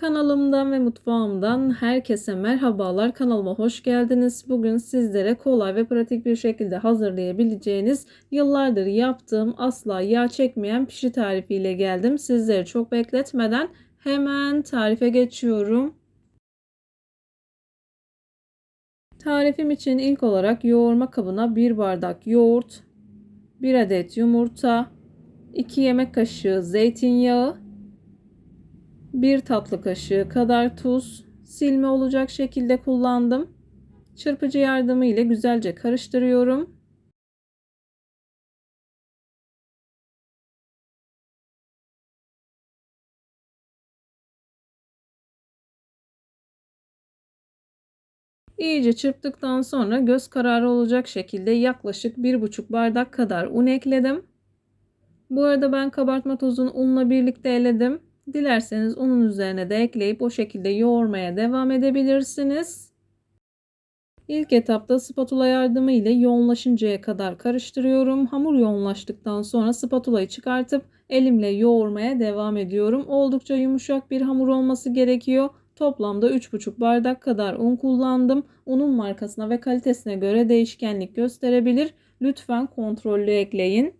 Kanalımdan ve mutfağımdan herkese merhabalar. Kanalıma hoş geldiniz. Bugün sizlere kolay ve pratik bir şekilde hazırlayabileceğiniz yıllardır yaptığım asla yağ çekmeyen pişi tarifiyle geldim. Sizleri çok bekletmeden hemen tarife geçiyorum. Tarifim için ilk olarak yoğurma kabına 1 bardak yoğurt, 1 adet yumurta, 2 yemek kaşığı zeytinyağı, 1 tatlı kaşığı kadar tuz, silme olacak şekilde kullandım. Çırpıcı yardımı ile güzelce karıştırıyorum. İyice çırptıktan sonra göz kararı olacak şekilde yaklaşık 1,5 bardak kadar un ekledim. Bu arada ben kabartma tozunu unla birlikte eledim. Dilerseniz unun üzerine de ekleyip o şekilde yoğurmaya devam edebilirsiniz. İlk etapta spatula yardımı ile yoğunlaşıncaya kadar karıştırıyorum. Hamur yoğunlaştıktan sonra spatulayı çıkartıp elimle yoğurmaya devam ediyorum. Oldukça yumuşak bir hamur olması gerekiyor. Toplamda 3,5 bardak kadar un kullandım. Unun markasına ve kalitesine göre değişkenlik gösterebilir. Lütfen kontrollü ekleyin.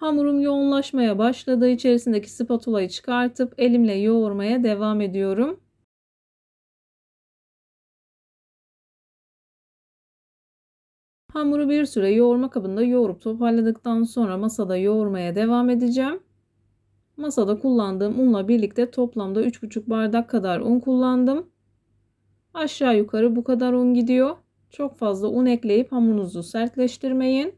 Hamurum yoğunlaşmaya başladı. İçerisindeki spatulayı çıkartıp elimle yoğurmaya devam ediyorum. Hamuru bir süre yoğurma kabında yoğurup toparladıktan sonra masada yoğurmaya devam edeceğim. Masada kullandığım unla birlikte toplamda 3,5 bardak kadar un kullandım. Aşağı yukarı bu kadar un gidiyor. Çok fazla un ekleyip hamurunuzu sertleştirmeyin.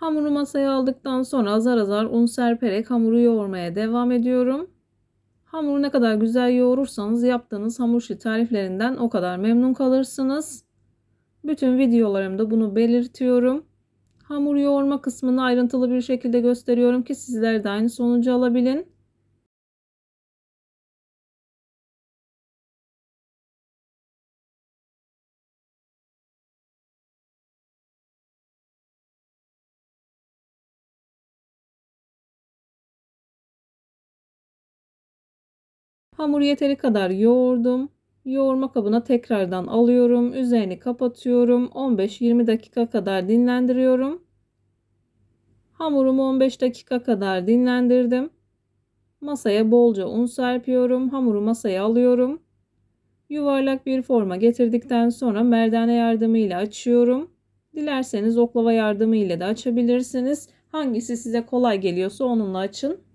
Hamuru masaya aldıktan sonra azar azar un serperek hamuru yoğurmaya devam ediyorum. Hamuru ne kadar güzel yoğurursanız yaptığınız hamur işi tariflerinden o kadar memnun kalırsınız. Bütün videolarımda bunu belirtiyorum. Hamur yoğurma kısmını ayrıntılı bir şekilde gösteriyorum ki sizler de aynı sonucu alabilin. Hamuru yeteri kadar yoğurdum. Yoğurma kabına tekrardan alıyorum. Üzerini kapatıyorum. 15-20 dakika kadar dinlendiriyorum. Hamurumu 15 dakika kadar dinlendirdim. Masaya bolca un serpiyorum. Hamuru masaya alıyorum. Yuvarlak bir forma getirdikten sonra merdane yardımıyla açıyorum. Dilerseniz oklava yardımıyla da açabilirsiniz. Hangisi size kolay geliyorsa onunla açın.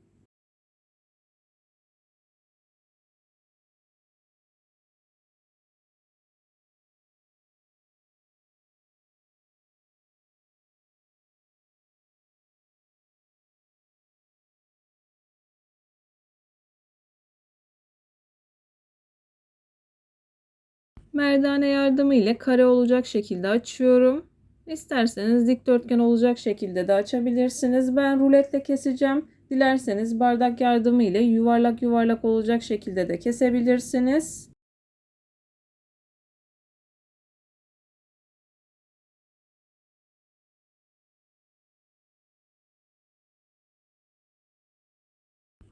Merdane yardımı ile kare olacak şekilde açıyorum. İsterseniz dikdörtgen olacak şekilde de açabilirsiniz. Ben ruletle keseceğim. Dilerseniz bardak yardımı ile yuvarlak yuvarlak olacak şekilde de kesebilirsiniz.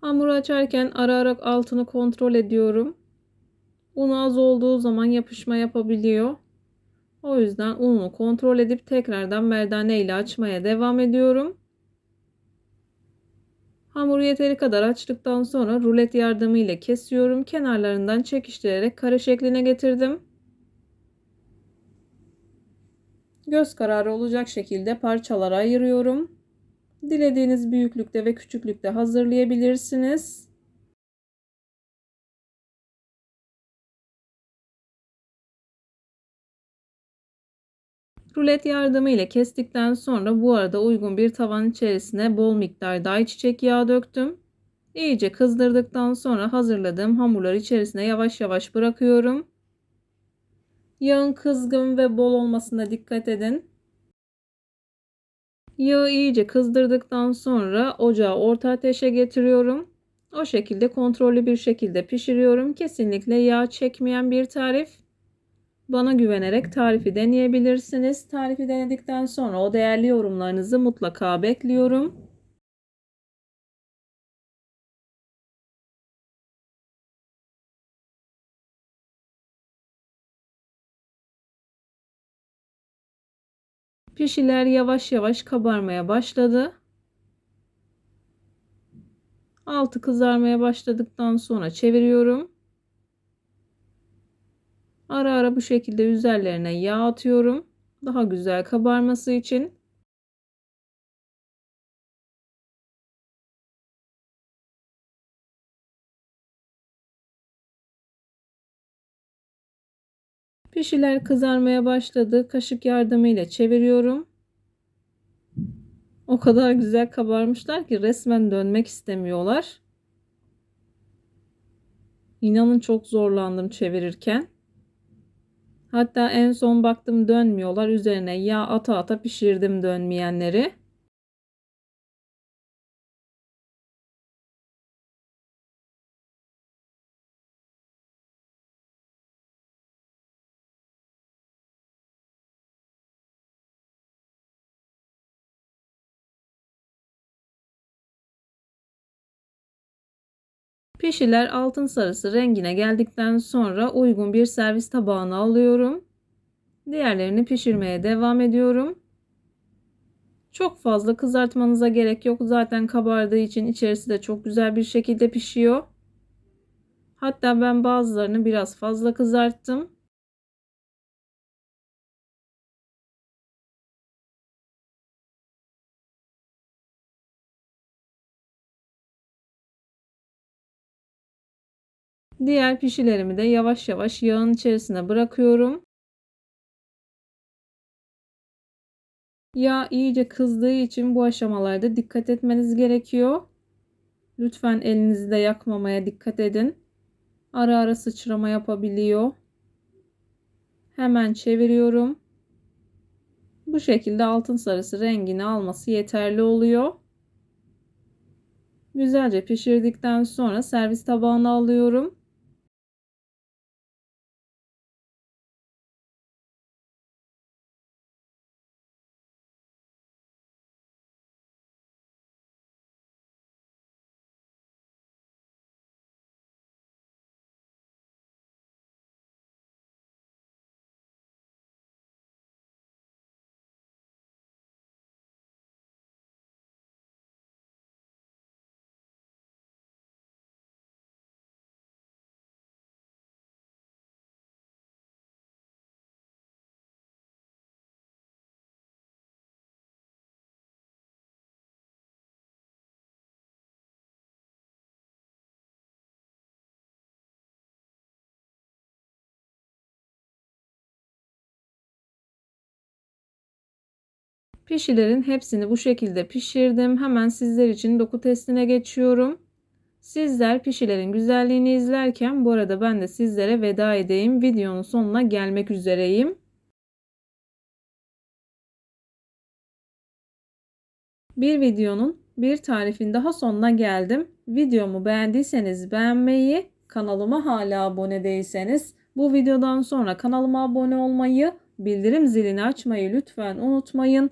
Hamuru açarken ara ara altını kontrol ediyorum. Un az olduğu zaman yapışma yapabiliyor. O yüzden ununu kontrol edip tekrardan merdane ile açmaya devam ediyorum. Hamuru yeteri kadar açtıktan sonra rulet yardımıyla kesiyorum. Kenarlarından çekiştirerek kare şekline getirdim. Göz kararı olacak şekilde parçalara ayırıyorum. Dilediğiniz büyüklükte ve küçüklükte hazırlayabilirsiniz. Rulet yardımı ile kestikten sonra bu arada uygun bir tavan içerisine bol miktarda ayçiçek yağı döktüm. İyice kızdırdıktan sonra hazırladığım hamurları içerisine yavaş yavaş bırakıyorum. Yağın kızgın ve bol olmasına dikkat edin. Yağı iyice kızdırdıktan sonra ocağı orta ateşe getiriyorum. O şekilde kontrollü bir şekilde pişiriyorum. Kesinlikle yağ çekmeyen bir tarif. Bana güvenerek tarifi deneyebilirsiniz. Tarifi denedikten sonra o değerli yorumlarınızı mutlaka bekliyorum. Pişiler yavaş yavaş kabarmaya başladı. Altı kızarmaya başladıktan sonra çeviriyorum. Ara ara bu şekilde üzerlerine yağ atıyorum. Daha güzel kabarması için. Pişiler kızarmaya başladı. Kaşık yardımıyla çeviriyorum. O kadar güzel kabarmışlar ki resmen dönmek istemiyorlar. İnanın çok zorlandım çevirirken. Hatta en son baktım dönmüyorlar. Üzerine yağ ata ata pişirdim dönmeyenleri. Pişiler altın sarısı rengine geldikten sonra uygun bir servis tabağına alıyorum. Diğerlerini pişirmeye devam ediyorum. Çok fazla kızartmanıza gerek yok. Zaten kabardığı için içerisi de çok güzel bir şekilde pişiyor. Hatta ben bazılarını biraz fazla kızarttım. Diğer pişilerimi de yavaş yavaş yağın içerisine bırakıyorum. Yağ iyice kızdığı için bu aşamalarda dikkat etmeniz gerekiyor. Lütfen elinizi de yakmamaya dikkat edin. Ara ara sıçrama yapabiliyor. Hemen çeviriyorum. Bu şekilde altın sarısı rengini alması yeterli oluyor. Güzelce pişirdikten sonra servis tabağına alıyorum. Pişilerin hepsini bu şekilde pişirdim. Hemen sizler için doku testine geçiyorum. Sizler pişilerin güzelliğini izlerken bu arada ben de sizlere veda edeyim. Videonun sonuna gelmek üzereyim. Bir videonun bir tarifin daha sonuna geldim. Videomu beğendiyseniz beğenmeyi, kanalıma hala abone değilseniz bu videodan sonra kanalıma abone olmayı, bildirim zilini açmayı lütfen unutmayın.